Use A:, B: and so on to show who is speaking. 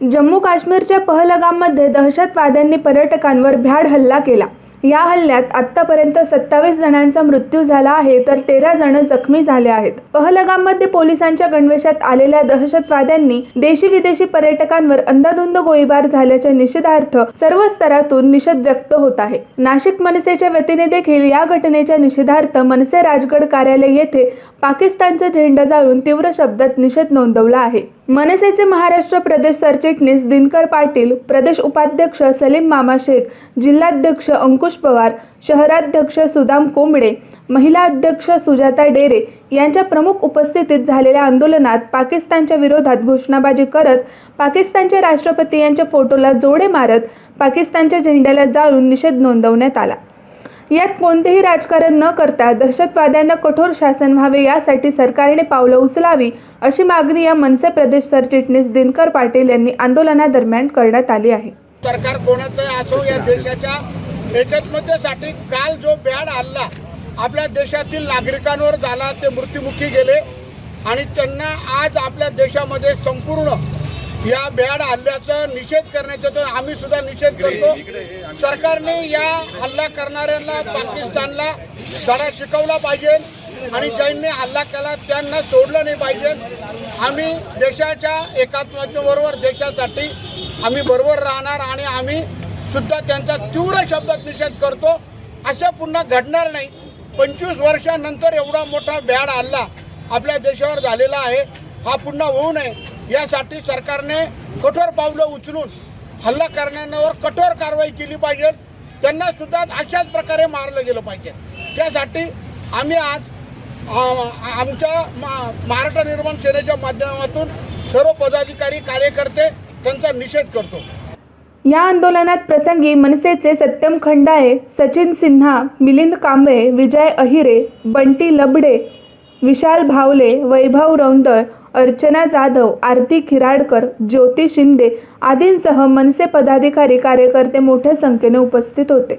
A: जम्मू काश्मीरच्या पहलगाममध्ये दहशतवाद्यांनी पर्यटकांवर भ्याड हल्ला केला. या हल्ल्यात आत्तापर्यंत सत्तावीस जणांचा मृत्यू झाला आहे तर तेरा जण जखमी झाले आहेत. पहलगाममध्ये पोलिसांच्या गणवेशात आलेल्या दहशतवाद्यांनी देशी विदेशी पर्यटकांवर अंधाधुंद गोळीबार झाल्याच्या निषेधार्थ सर्व स्तरातून निषेध व्यक्त होत आहे. नाशिक मनसेच्या वतीने देखील या घटनेच्या निषेधार्थ मनसे राजगड कार्यालय येथे पाकिस्तानचा झेंडा जाळून तीव्र शब्दात निषेध नोंदवला आहे. मनसेचे महाराष्ट्र प्रदेश सरचिटणीस दिनकर पाटील प्रदेश उपाध्यक्ष सलीम मामा शेख जिल्हाध्यक्ष अंकुश पवार शहराध्यक्ष सुदाम कोंबडे महिला अध्यक्ष सुजाता डेरे यांच्या प्रमुख उपस्थितीत झालेल्या आंदोलनात पाकिस्तानच्या विरोधात घोषणाबाजी करत पाकिस्तानचे राष्ट्रपती यांच्या फोटोला जोडे मारत पाकिस्तानच्या झेंड्याला जाळून निषेध नोंदवण्यात आला. यात कोणतेही राजकारण न करता दहशतवाद्यांना कठोर शासन व्हावे यासाठी सरकारने पावलं उचलावी अशी मागणी या मनसे प्रदेश सरचिटणीस दिनकर पाटील यांनी आंदोलनादरम्यान करण्यात आली आहे.
B: सरकार कोणाचं असो या देशाच्या एकत्मतेसाठी काल जो बॅड हल्ला आपल्या देशातील नागरिकांवर झाला ते मृत्युमुखी गेले आणि त्यांना आज आपल्या देशामध्ये संपूर्ण या बॅड हल्ल्याचा निषेध करण्याचा तर आम्ही सुद्धा निषेध करतो. सरकारने या हल्ला करणाऱ्यांना पाकिस्तानला धडा शिकवला पाहिजे आणि ज्यांनी हल्ला केला त्यांना सोडलं नाही पाहिजे. आम्ही देशाच्या एकात्मतेबरोबर देशासाठी आम्ही बरोबर राहणार आणि आम्ही सुद्धा त्यांचा तीव्र शब्दात निषेध करतो. असं पुन्हा घडणार नाही. पंचवीस वर्षानंतर एवढा मोठा भ्याड हल्ला आपल्या देशावर झालेला आहे. हा पुन्हा होऊ नये. यासाठी सरकारने कठोर पावलं उचलून हल्ला करणाऱ्यांवर कठोर कारवाई केली पाहिजे. त्यांना सुद्धा अशाच प्रकारे मारलं गेलं पाहिजे. त्यासाठी आम्ही आज आमच्या मा- महाराष्ट्र निर्माण सेनेच्या माध्यमातून सर्व पदाधिकारी कार्यकर्ते त्यांचा निषेध करतो.
A: या आंदोलनात प्रसंगी मनसेचे सत्यम खंडाळे सचिन सिन्हा मिलिंद कांबळे विजय अहिरे बंटी लबडे विशाल भावले वैभव रौंदळ अर्चना जाधव आरती खिराडकर ज्योती शिंदे आदींसह मनसे पदाधिकारी कार्यकर्ते मोठ्या संख्येने उपस्थित होते.